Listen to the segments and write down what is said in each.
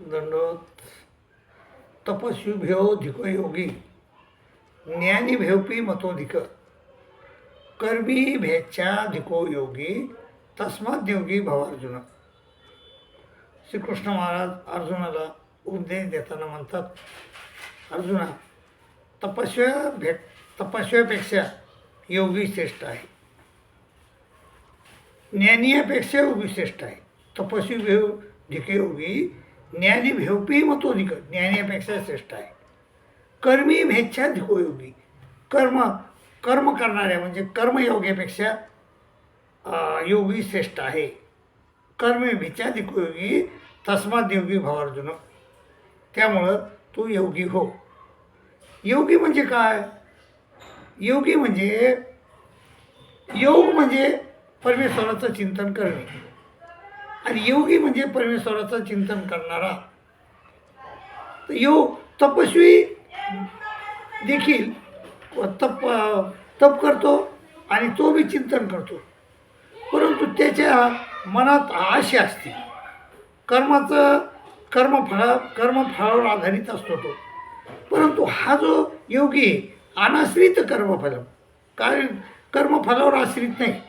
दंडवत. तपस्वी धिको योगी. ज्ञानीभेवपी मतोधिक कर्मी भेच्या धिको योगी. तस्मात योगी भावार्जुन. श्रीकृष्ण महाराज अर्जुनाला उपदेश देताना म्हणतात अर्जुना तपस्व्या भेट तपस्व्यापेक्षा योगी श्रेष्ठ आहे. ज्ञानीयापेक्षा योगी श्रेष्ठ आहे. तपस्वी भेव धिके योगी ज्ञानी भेवपी मतोधिक ज्ञानीपेक्षा श्रेष्ठ आहे. कर्मी भेच्छा योगी कर्म कर्म करणाऱ्या म्हणजे कर्मयोगीपेक्षा योगी श्रेष्ठ आहे. कर्मी भेच्छा योगी तस्मात योगी भावार्जुन. त्यामुळं तू योगी हो. योगी म्हणजे काय? योगी म्हणजे योग म्हणजे परमेश्वराचं चिंतन करणे. आणि योगी म्हणजे परमेश्वराचं चिंतन करणारा. तर योग तपस्वी देखील तप तप करतो आणि तो बी चिंतन करतो. परंतु त्याच्या मनात आशा असते. कर्माचं कर्मफळा कर्मफळावर आधारित असतो तो. परंतु हा जो योगी आहे, अनाश्रित कर्मफलम. कारण कर्मफलावर आश्रित नाही.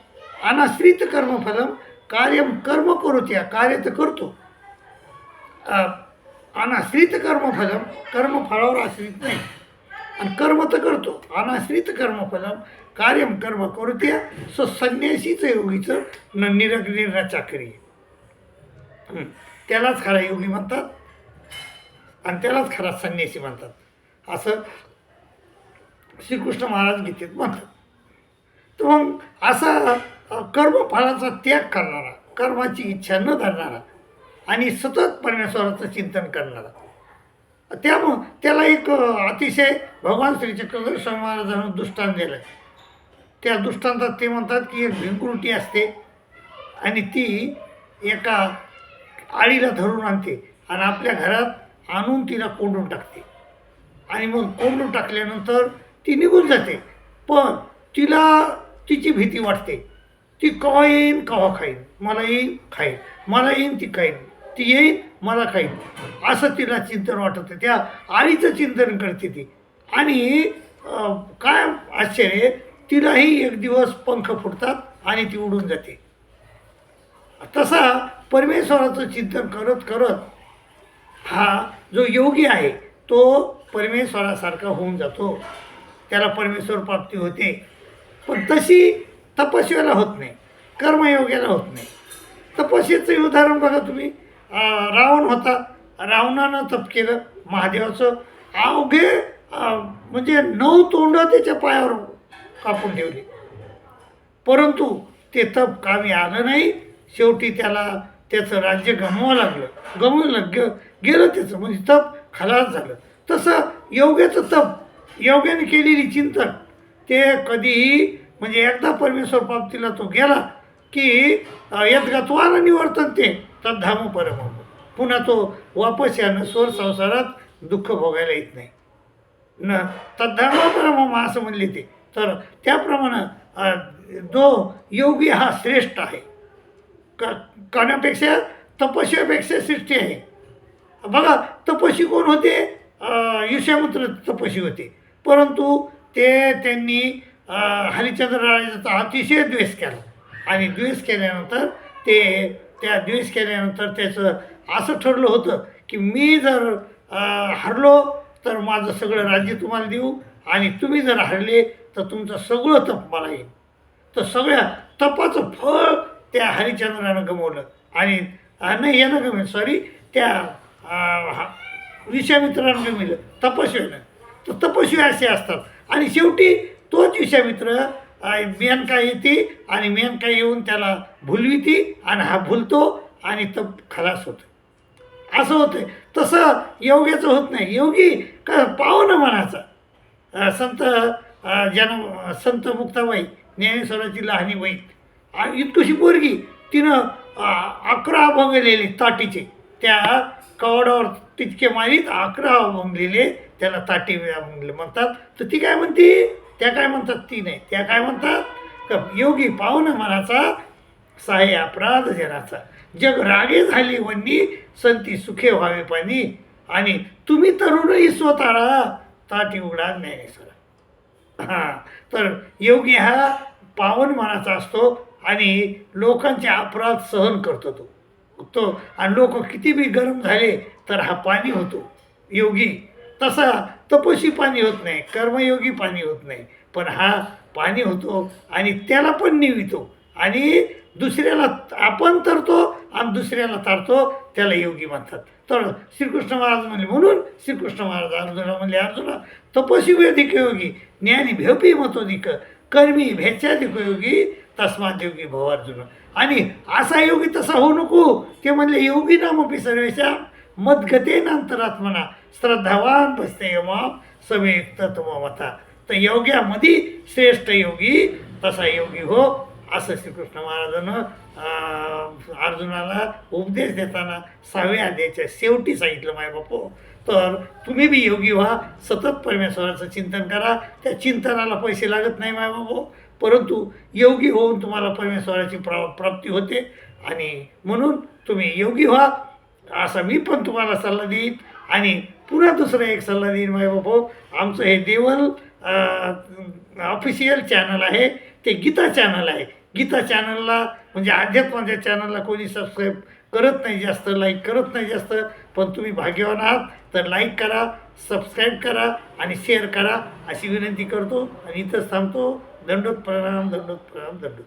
अनाश्रित कर्मफलम कार्य कर्म करू त्या कार्य तर करतो। अनाश्रित कर्मफलम कर्मफळावर आश्रित नाही। आणि कर्म तर करतो अनाश्रित कर्मफलम कार्यम कर्म करू त्या सो संन्यासीचं योगीचं न निरग निरा चाकरी त्यालाच खरा योगी म्हणतात आणि त्यालाच खरा संन्यासी म्हणतात। असं श्रीकृष्ण महाराज गीतेत म्हणतात। तर मग असा कर्मफळाचा त्याग करणारा कर्माची इच्छा न धरणारा आणि सतत परमेश्वराचं चिंतन करणारा. त्यामुळं त्याला एक अतिशय भगवान श्री चक्रधर महाराजांना दृष्टांत दिलं आहे त्या दृष्टांतात ते म्हणतात की एक भिंकुरटी असते आणि ती एका आळीला धरून आणते आणि आपल्या घरात आणून तिला कोंडून टाकते. आणि मग कोंडून टाकल्यानंतर ती निघून जाते. पण तिला तिची भीती वाटते. ती केव्हा येईन केव्हा खाईन? मला येईन खाईन. मला येईन ती खाईन. ती येईन मला खाईन. असं तिला चिंतन वाटतं त्या आईचं चिंतन करते ती. आणि काय आश्चर्य तिलाही एक दिवस पंख फुटतात आणि ती उडून जाते. तसा परमेश्वराचं चिंतन करत करत हा जो योगी आहे तो परमेश्वरासारखा होऊन जातो. त्याला परमेश्वर प्राप्ती होते. पण तशी तपस्याला होत नाही. कर्मयोग्याला होत नाही. तपस्येचं उदाहरण बघा तुम्ही. रावण होता. रावणानं तप केलं महादेवाचं. अवघे म्हणजे नऊ तोंड त्याच्या पायावर कापून ठेवली. परंतु ते तप कामी आलं नाही. शेवटी त्याला त्याचं राज्य गमवावं लागलं. गमवलं गे गेलं त्याचं. म्हणजे तप खलास झालं. तसं योग्याचं तप योग्याने केलेली चिंतन ते कधीही म्हणजे एकदा परमेश्वर प्राप्तीला तो गेला की यदगत्वाला निवर्तन ते तद्धाम परम. पुन्हा तो वापस यानं स्वर संसारात दुःख भोगायला येत नाही. न तद्धाम परम असं म्हणले ते. तर त्याप्रमाणे जो योगी हा श्रेष्ठ आहे. क करण्यापेक्षा तपस्यापेक्षा सृष्टी आहे. बघा तपस्वी कोण होते? युष्यामुत्र तपस्वी होते. परंतु ते त्यांनी हरिचंद्र हरिश्चंद्र राजाचा अतिशय द्वेष केला. आणि द्वेष केल्यानंतर ते त्या द्वेष केल्यानंतर त्याचं असं ठरलं होतं की मी जर हरलो तर माझं सगळं राज्य तुम्हाला देऊ. आणि तुम्ही जर हरले तर तुमचं सगळं तप मला येईल. तर सगळ्या तपाचं फळ त्या हरिश्चंद्रानं गमवलं. आणि नाही यानं गमवलं सॉरी त्या हा- विश्वामित्रानं गमवलं. तपस्वीनं तर तपस्वी असे असतात. आणि शेवटी तोच विश्वामित्र मेनका येते आणि मेनका येऊन त्याला भुलविती आणि हा भुलतो आणि तप खलास होतं. असं होतं तसं योग्याचं होत नाही. योगी का पावनं म्हणायचा संत ज्यानं जन संत मुक्ताबाई ज्ञानेश्वराची लहानी बाई इतकशी पोरगी तिनं अकरा अभंग लिहिले ताटीचे. त्या कवडावर तितके मारीत अकरा अभंग लिहिले त्याला ताटी म्हणले म्हणतात तर ती काय म्हणते? त्या काय म्हणतात ती नाही. त्या काय म्हणतात? का योगी पाहुणं मनाचा साहे अपराध जनाचा. जग रागे झाली वन्नी संती सुखे व्हावे पाणी. आणि तुम्ही तरुणही स्वतःला ताटी उघडा सर. हां तर योगी हा पावन मनाचा असतो आणि लोकांचे अपराध सहन करतो तो. तो आणि लोक किती बी गरम झाले तर हा पाणी होतो. योगी तसा तपशी पाणी होत नाही कर्मयोगी पाणी होत नाही. पण हा पाणी होतो आणि त्याला पण निवितो. आणि दुसऱ्याला आपण तरतो आणि दुसऱ्याला तारतो त्याला योगी म्हणतात तर श्रीकृष्ण महाराज म्हणले म्हणून श्रीकृष्ण महाराज अर्जुना म्हणले अर्जुना तपस्वी वेदिक योगी ज्ञानी भेपी मतोदिक कर्मी भेच्याधिक योगी तस्मात योगी भव अर्जुन. आणि असा योगी तसा होऊ नको. ते म्हणले योगी नामपी सर्वेशा मद्गतेनांतरात्मना श्रद्धावान बसते यमाम समेक्त तर योग्यामध्ये श्रेष्ठ योगी तसा योगी हो असं श्रीकृष्ण महाराजानं अर्जुनाला उपदेश देताना सहाव्या अध्यायाच्या शेवटी सांगितलं माय बापू तर तुम्ही बी योगी व्हा सतत परमेश्वराचं चिंतन करा त्या चिंतनाला पैसे लागत नाही माय बापू. परंतु योगी होऊन तुम्हाला परमेश्वराची प्रा प्राप्ती होते आणि म्हणून तुम्ही योगी व्हा असा मी पण तुम्हाला सल्ला देईन आणि पुन्हा दुसरा एक सल्ला देईन माय बापू. आमचं हे देवल ऑफिशियल चॅनल आहे. ते गीता चॅनल आहे. गीता चॅनलला म्हणजे अध्यात्माच्या चॅनलला कोणी सबस्क्राईब करत नाही जास्त लाईक करत नाही जास्त पण तुम्ही भाग्यवान आहात तर लाईक करा सबस्क्राईब करा आणि शेअर करा. अशी विनंती करतो आणि इथंच थांबतो. दंडोत प्रणाम दंडोत प्रणाम दंडोत